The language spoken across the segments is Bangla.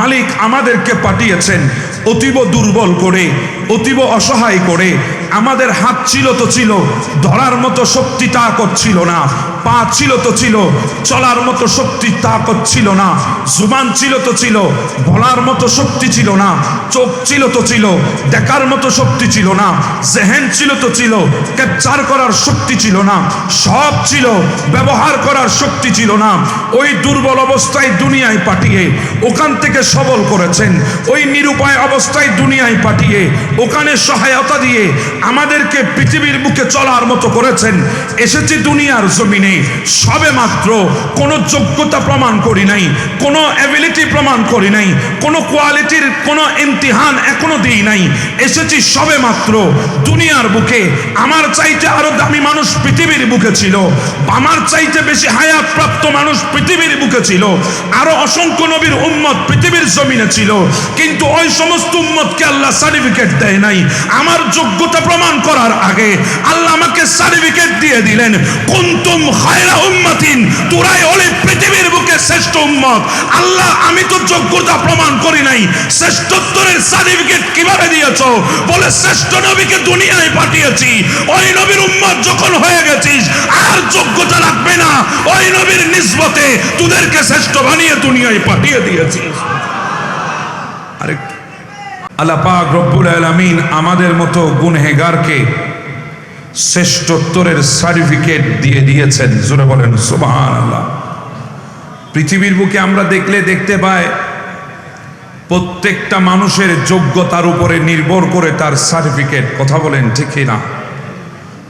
মালিক আমাদেরকে পাঠিয়েছেন অতীব দুর্বল করে অতীব অসহায় করে আমাদের হাত ছিল তো ছিল, ধরার মতো শক্তি তাকত ছিল না, পা ছিল তো ছিল, চলার মতো শক্তি তাকত ছিল না, জুবান ছিল তো ছিল, বলার মতো শক্তি ছিল না, চোখ ছিল তো ছিল, দেখার মতো শক্তি ছিল না, জেহেন ছিল তো ছিল, ক্যাপচার করার শক্তি ছিল না, সব ছিল, ব্যবহার করার শক্তি ছিল না, ওই দুর্বল অবস্থায় দুনিয়ায় পাঠিয়ে ওখান থেকে সবল করেছেন, ওই নিরুপায় অবস্থায় দুনিয়ায় পাঠিয়ে ওখানে সহায়তা দিয়ে আমাদেরকে পৃথিবীর বুকে চলার মতো করেছেন। এসেছি দুনিয়ার জমিনে। সবে মাত্র কোনো যোগ্যতা প্রমাণ করি নাই, কোনো অ্যাবিলিটি প্রমাণ করি নাই, কোনো কোয়ালিটির কোনো ইমতিহান এখনও দিই নাই। এসেছি সবে মাত্র দুনিয়ার বুকে। আমার চাইতে আরও দামি মানুষ পৃথিবীর বুকে ছিল। আমার চাইতে বেশি হায়াত প্রাপ্ত মানুষ পৃথিবীর বুকে ছিল। আরও অসংখ্য নবীর উম্মত পৃথিবীর জমিনে ছিল। কিন্তু ওই সমস্ত উম্মতকে আল্লাহ সার্টিফিকেট দেয় নাই। আমার যোগ্যতা প্রমাণ করার আগে আল্লাহ আমাকে সার্টিফিকেট দিয়ে দিলেন, কুন্তুম খায়রা উম্মাতিন তোরাই হলে পৃথিবীর বুকে শ্রেষ্ঠ উম্মত। আল্লাহ, আমি তো যোগ্যতা প্রমাণ করি নাই। শ্রেষ্ঠত্বের সার্টিফিকেট কীভাবে দিয়েছ? বলে, শ্রেষ্ঠ নবীকে দুনিয়ায় পাঠিয়েছি। ওই নবীর উম্মত যখন হয়ে গেছিস, আর যোগ্যতা লাগবে না। ওই নবীর নিসবতে তোদেরকে শ্রেষ্ঠ বানিয়ে দুনিয়ায় পাঠিয়ে দিয়েছিস আরে আল্লাহ পাক রব্বুল আলামিন আমাদের মতো গুনহেগারকে শ্রেষ্ঠত্তরের সার্টিফিকেট দিয়ে দিয়েছেন। জোরে বলেন সুবহান আল্লাহ পৃথিবীর বুকে আমরা দেখলে দেখতে পাই, প্রত্যেকটা মানুষের যোগ্যতার উপরে নির্ভর করে তার সার্টিফিকেট। কথা বলেন ঠিক না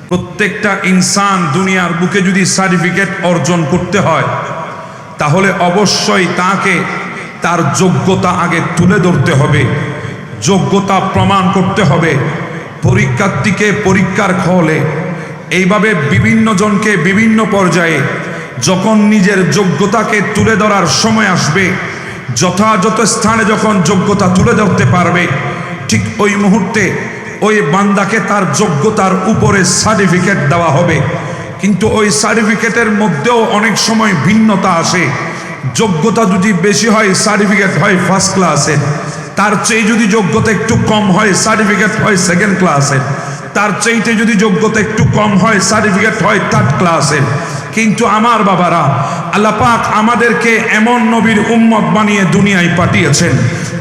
প্রত্যেকটা ইনসান দুনিয়ার বুকে যদি সার্টিফিকেট অর্জন করতে হয়, তাহলে অবশ্যই তাকে তার যোগ্যতা আগে তুলে ধরতে হবে। যোগ্যতা প্রমাণ করতে হবে। পরীক্ষার্থীকে পরীক্ষার খলে। এইভাবে বিভিন্ন জনকে বিভিন্ন পর্যায়ে যখন নিজের যোগ্যতাকে তুলে ধরার সময় আসবে, যথাযথ স্থানে যখন যোগ্যতা তুলে ধরতে পারবে, ঠিক ওই মুহূর্তে ওই বান্দাকে তার যোগ্যতার উপরে সার্টিফিকেট দেওয়া হবে। কিন্তু ওই সার্টিফিকেটের মধ্যেও অনেক সময় ভিন্নতা আসে। যোগ্যতা যদি বেশি হয়, সার্টিফিকেট হয় ফার্স্ট ক্লাসের তার চেয়ে যদি যোগ্যতা একটু কম হয় সার্টিফিকেট হয় সেকেন্ড ক্লাসের তার চেয়েতে যদি যোগ্যতা একটু কম হয় সার্টিফিকেট হয় থার্ড ক্লাসের কিন্তু আমার বাবারা আল্লাপাক আমাদেরকে এমন নবীর উম্মত বানিয়ে দুনিয়ায় পাঠিয়েছেন।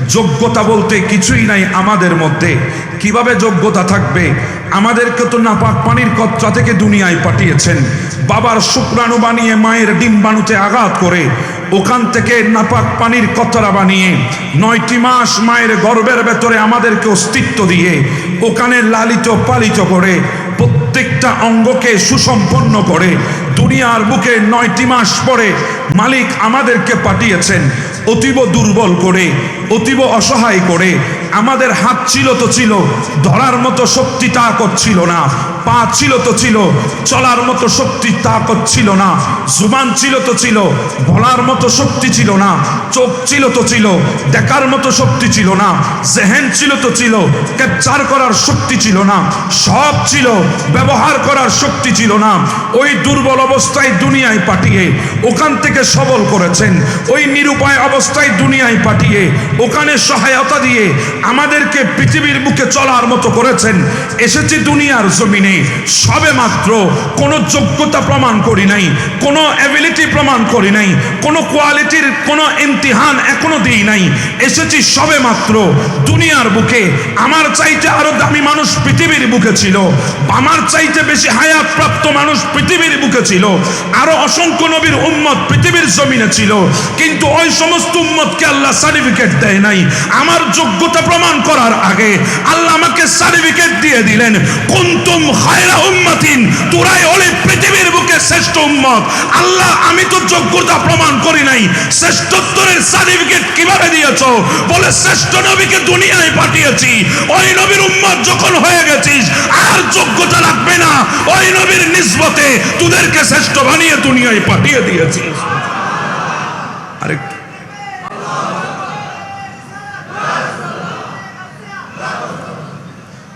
যোগ্যতা বলতে কিছুই নাই আমাদের মধ্যে। কীভাবে যোগ্যতা থাকবে? আমাদেরকে তো নাপাক পানির কচ্চা থেকে দুনিয়ায় পাঠিয়েছেন। বাবার শুক্রাণু বানিয়ে মায়ের ডিম বানুতে আঘাত করে ওখান থেকে নাপাক পানির কতরা বানিয়ে নয়টি মাস মায়ের গর্বের ভেতরে আমাদেরকে অস্তিত্ব দিয়ে ওখানে লালিত পালিত করে প্রত্যেকটা অঙ্গকে সুসম্পন্ন করে দুনিয়ার বুকে নয়টি মাস পরে মালিক আমাদেরকে পাঠিয়েছেন, অতীব দুর্বল করে অতীব অসহায় করে। আমাদের হাত ছিল তো ছিল, ধরার মতো শক্তি তাকত ছিল না। পা ছিল তো ছিল, চলার মতো শক্তি তাকত ছিল না। জুবান ছিল তো ছিল বলার মতো শক্তি ছিল না। চোখ ছিল তো ছিল, দেখার মতো শক্তি ছিল না। জেহেন ছিল তো ছিল ক্যাপচার করার শক্তি ছিল না। সব ছিল, ব্যবহার করার শক্তি ছিল না। ওই দুর্বল অবস্থায় দুনিয়ায় পাঠিয়ে ওখান থেকে সবল করেছেন। ওই নিরুপায় অবস্থায় দুনিয়ায় পাঠিয়ে ওখানে সহায়তা দিয়ে আমাদেরকে পৃথিবীর বুকে চলার মতো করেছেন। এসেছি দুনিয়ার জমিনে। সবে মাত্র কোনো যোগ্যতা প্রমাণ করি নাই, কোনো অ্যাবিলিটি প্রমাণ করি নাই, কোনো কোয়ালিটির কোনো ইমতিহান এখনও দিই নাই। এসেছি সবে মাত্র দুনিয়ার বুকে। আমার চাইতে আরও দামি মানুষ পৃথিবীর বুকে ছিল। আমার চাইতে বেশি হায়াত প্রাপ্ত মানুষ পৃথিবীর বুকে ছিল। আরও অসংখ্য নবীর উম্মত পৃথিবীর জমিনে ছিল। কিন্তু ওই সমস্ত উম্মতকে আল্লাহ সার্টিফিকেট দেয়। নাই। আমার যোগ্যতা প্রমাণ করার আগে আল্লাহ আমাকে সার্টিফিকেট দিয়ে দিলেন, কুন্তুম খায়রা উম্মাতিন, তোরাই হলে পৃথিবীর বুকে শ্রেষ্ঠ উম্মত। আল্লাহ, আমি তো যোগ্যতা প্রমাণ করি নাই। শ্রেষ্ঠত্বের সার্টিফিকেট কীভাবে দিয়েছ? বলে, শ্রেষ্ঠ নবীকে দুনিয়ায় পাঠিয়েছি। ওই নবীর উম্মত যখন হয়ে গেছিস, আর যোগ্যতা লাগবে না। ওই নবীর নিসবতে তোদেরকে শ্রেষ্ঠ বানিয়ে দুনিয়ায় পাঠিয়ে দিয়েছিস আরে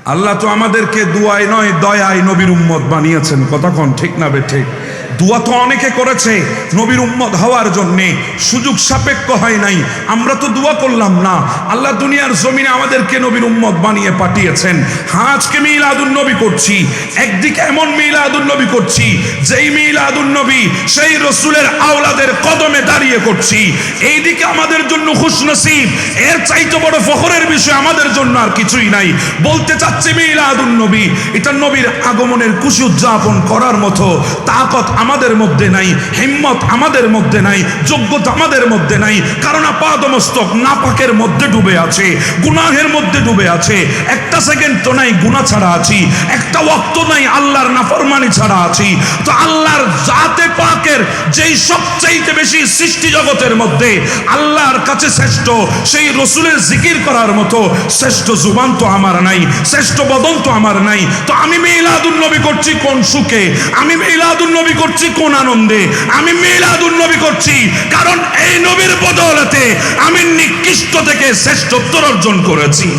আল্লাহ তো আমাদেরকে দুয়ায় নয় দয়ায় নবীর উম্মত বানিয়েছেন। কতক্ষণ ঠিক না বে ঠিক? দোয়া তো অনেকে করেছে, নবীর উম্মত হওয়ার জন্যে। সুযোগ সাপেক্ষ হয় নাই, আমরা তো দোয়া করলাম না। আল্লাহ দুনিয়ার জমিনে আমাদেরকে নবীর উম্মত বানিয়ে পাঠিয়েছেন। হ্যাঁ আজকে মিলাদুন নবী করছি, একদিকে এমন মিলাদুন নবী করছি, যেই মিলাদুন নবী সেই রসুলের আওলাদের কদমে দাঁড়িয়ে করছি। এইদিকে আমাদের জন্য খুশনসিব, এর চাইতে বড় ফখরের বিষয় আমাদের জন্য আর কিছুই নাই। বলতে চাচ্ছি মিলাদুন নবী, এটা নবীর আগমনের খুশি উদযাপন করার মতো তাকত আমাদের মধ্যে নাই, হিম্মত আমাদের মধ্যে নাই, যোগ্যতা আমাদের মধ্যে নাই, কারণ আপাদমস্তক নাপাকের মধ্যে ডুবে আছে, গুনাহের মধ্যে ডুবে আছে, একটা সেকেন্ড তো নাই, গুনাহ ছাড়া আছি, একটা ওয়াক্ত নাই, আল্লাহর নাফরমানি ছাড়া আছি, তো আল্লাহর জাতে পাকের যেই সবচাইতে বেশি সৃষ্টি জগতের মধ্যে আল্লাহর কাছে শ্রেষ্ঠ, সেই রসুলের জিকির করার মতো শ্রেষ্ঠ জুবান তো আমার নাই, শ্রেষ্ঠ বদন তো আমার নাই, তো আমি মিলাদুন নবী করছি কোন সুখে? আমি মিলাদুন নবী করছি কোন আনন্দে? আমি মিলাদ নবী করছি। কারণ এই নবীর বদলাতে আমি নিকৃষ্ট থেকে শ্রেষ্ঠত্ব অর্জন করেছি।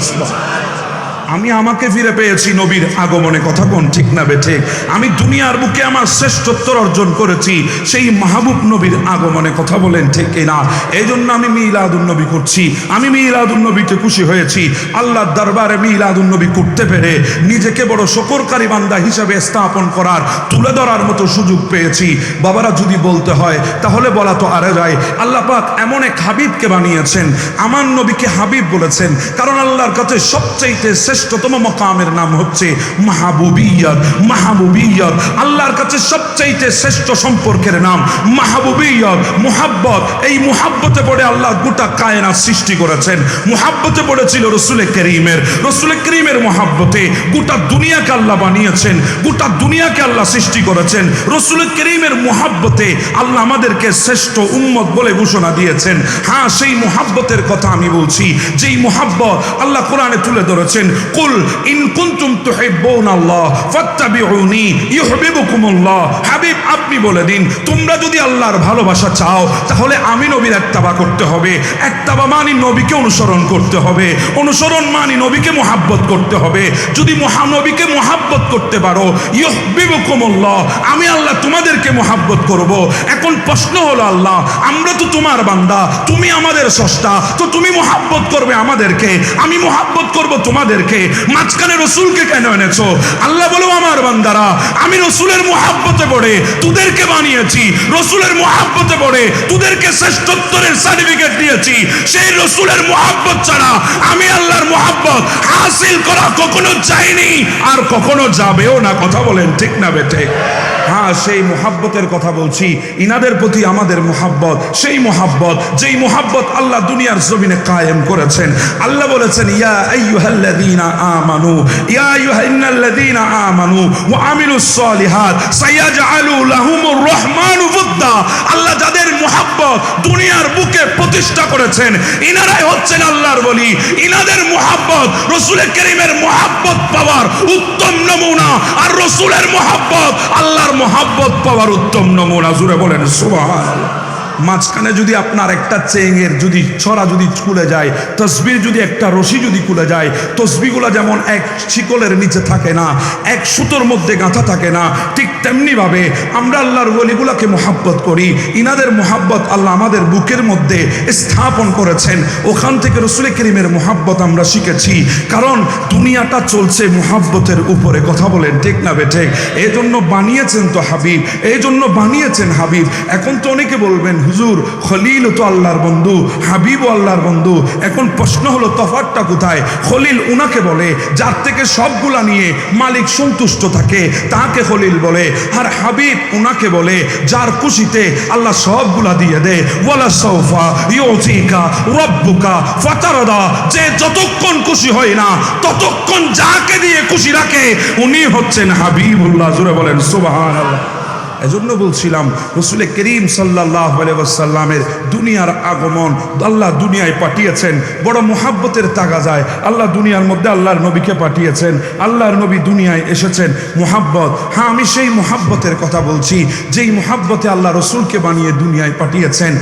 আমি আমাকে ফিরে পেয়েছি নবীর আগমনে। কথা কোন ঠিক না বেঠে? আমি দুনিয়ার বুকে আমার শ্রেষ্ঠত্ব অর্জন করেছি, সেই মাহবুব নবীর আগমনে। কথা বলেন ঠিক না এই জন্য আমি মিলাদুন নবী করছি। আমি মিলাদুন নবীতে খুশি হয়েছি। আল্লাহর দরবারে মিলাদুন নবী করতে পেরে নিজেকে বড় শকরকারী বান্দা হিসাবে স্থাপন করার, তুলে ধরার মতো সুযোগ পেয়েছি। বাবারা যদি বলতে হয়, তাহলে বলা তো আরে যায়। আল্লাহ পাক এমন এক হাবিবকে বানিয়েছেন, আমার নবীকে হাবিব বলেছেন, কারণ আল্লাহর কাছে সবচাইতে শ্রেষ্ঠতম মকামের নাম হচ্ছে মাহবুবিয়ত মাহবুবিয়ত। আল্লাহর কাছে সবচাইতে শ্রেষ্ঠ সম্পর্কের নাম মাহবুবিয়ত, মুহাব্বত। এই মুহাব্বতে পড়ে আল্লাহ গোটা কায়না সৃষ্টি করেছেন। মুহাব্বতে পড়েছিল রসুলের করিমের। রসুলের করিমের মহাব্বতে গোটা দুনিয়াকে আল্লাহ বানিয়েছেন, গোটা দুনিয়াকে আল্লাহ সৃষ্টি করেছেন। রসুলের করিমের মহাব্বতে আল্লাহ আমাদেরকে শ্রেষ্ঠ উম্মত বলে ঘোষণা দিয়েছেন। হ্যাঁ সেই মহাব্বতের কথা আমি বলছি। যেই মহাব্বত আল্লাহ কোরআনে তুলে ধরেছেন কুল ইন কুনতুম তুহিব্বুন আল্লাহ ফাত্তাবিউনি ইউহিব্বুকুমুল্লাহ হাবিব, আপনি বলে দিন, তোমরা যদি আল্লাহর ভালোবাসা চাও, তাহলে আমি নবীর একতাবা করতে হবে। একতাবা মানি নবীকে অনুসরণ করতে হবে। অনুসরণ মানি নবীকে মোহাব্বত করতে হবে। যদি মহানবীকে মোহাব্বত করতে পারো ইউহিব্বুকুমুল্লাহ আমি আল্লাহ তোমাদেরকে মোহাব্বত করব। এখন প্রশ্ন হলো আল্লাহ, আমরা তো তোমার বান্দা, তুমি আমাদের সষ্টা তো তুমি মোহাব্বত করবে আমাদেরকে। আমি মোহাব্বত করব তোমাদেরকে। মাঝখানে রসুলকে কেন এনেছো? আল্লাহ বলো, আমার বান্দারা, আমি রসুলের মোহাব্বতে পড়ে, তোদেরকে বানিয়েছি। রসুলের মোহাব্বতে পড়ে, তোদেরকে শ্রেষ্ঠত্তরের সার্টিফিকেট দিয়েছি। সেই রসুলের মোহাব্বত ছাড়া আমি আল্লাহর মোহাব্বত হাসিল করা কখনো চাইনি আর কখনো যাবেও না। কথা বলেন ঠিক না বেটে হ্যাঁ সেই মোহাব্বতের কথা বলছি। ইনাদের প্রতি আমাদের মোহাব্বত, সেই মোহাব্বত, যেই মোহাব্বত আল্লাহ দুনিয়ার জমিনে কায়েম করেছেন। আল্লাহ বলেছেন, ইয়া আইয়ুহাল্লাযীনা আমানু। ইয়া আইয়ুহান্নাল্লাযীনা আমানু ওয়া আমিলুস সালিহাত সায়াজআলু লাহুমুর রহমানু বুদ্দা। আল্লাহ যাদের মোহাব্বত দুনিয়ার বুকে প্রতিষ্ঠা করেছেন, ইনারাই হচ্ছেন আল্লাহর বলি ইনাদের মোহাব্বত রসুলের করিমের মোহাব্বত পাওয়ার উত্তম নমুনা। আর রসুলের মোহাব্বত আল্লাহর মোহাব্বত পাওয়ার উত্তম নমুনা। জুড়ে বলেন সুবহান মাঝখানে যদি আপনার একটা চেঙ্গের যদি ছড়া যদি খুলে যায়, তসবির যদি একটা রশি যদি খুলে যায়, তসবিগুলো যেমন এক শিকলের নিচে থাকে না, এক সুতোর মধ্যে গাঁথা থাকে না, ঠিক তেমনিভাবে আমরা আল্লাহর বলিগুলাকে মোহাব্বত করি, ইনাদের মোহাব্বত আল্লাহ আমাদের বুকের মধ্যে স্থাপন করেছেন, ওখান থেকে রসুল করিমের মোহাব্বত আমরা শিখেছি। কারণ দুনিয়াটা চলছে মোহাব্বতের উপরে। কথা বলেন, ঠিক না বেঠে এই জন্য বানিয়েছেন তো হাবিব, এই জন্য বানিয়েছেন হাবিব। এখন তো অনেকে বলবেন, হুজুর, খলিল তো আল্লাহর বন্ধু হাবিবও আল্লাহর বন্ধু। এখন প্রশ্ন হলো তফাতটা কোথায়? খলিল উনাকে বলে, যার থেকে সবগুলা নিয়ে মালিক সন্তুষ্ট থাকে, তাকে খলিল বলে। আর হাবিব উনাকে বলে, যার খুশিতে আল্লাহ সবগুলা দিয়ে দেয়, ওয়ালা সৌফা ইউতিকা রব্বুকা ফাতারদা। যে যতক্ষণ খুশি হয় না, ততক্ষণ যাকে দিয়ে খুশি রাখে, উনি হচ্ছেন হাবিবুল্লাহ। জুড়ে বলেন, সুবহানাল্লাহ। এজন্য বলছিলাম রসুলের করিম সাল্লাহ সাল্লামের দুনিয়ার আগমন আল্লাহ দুনিয়ায় পাঠিয়েছেন। বড় মোহাব্বতের তাগা যায়। আল্লাহ দুনিয়ার মধ্যে আল্লাহর নবীকে পাঠিয়েছেন। আল্লাহর নবী দুনিয়ায় এসেছেন। মোহাব্বত হ্যাঁ আমি সেই মোহাব্বতের কথা বলছি। যেই মোহাব্বতে আল্লাহ রসুলকে বানিয়ে দুনিয়ায় পাঠিয়েছেন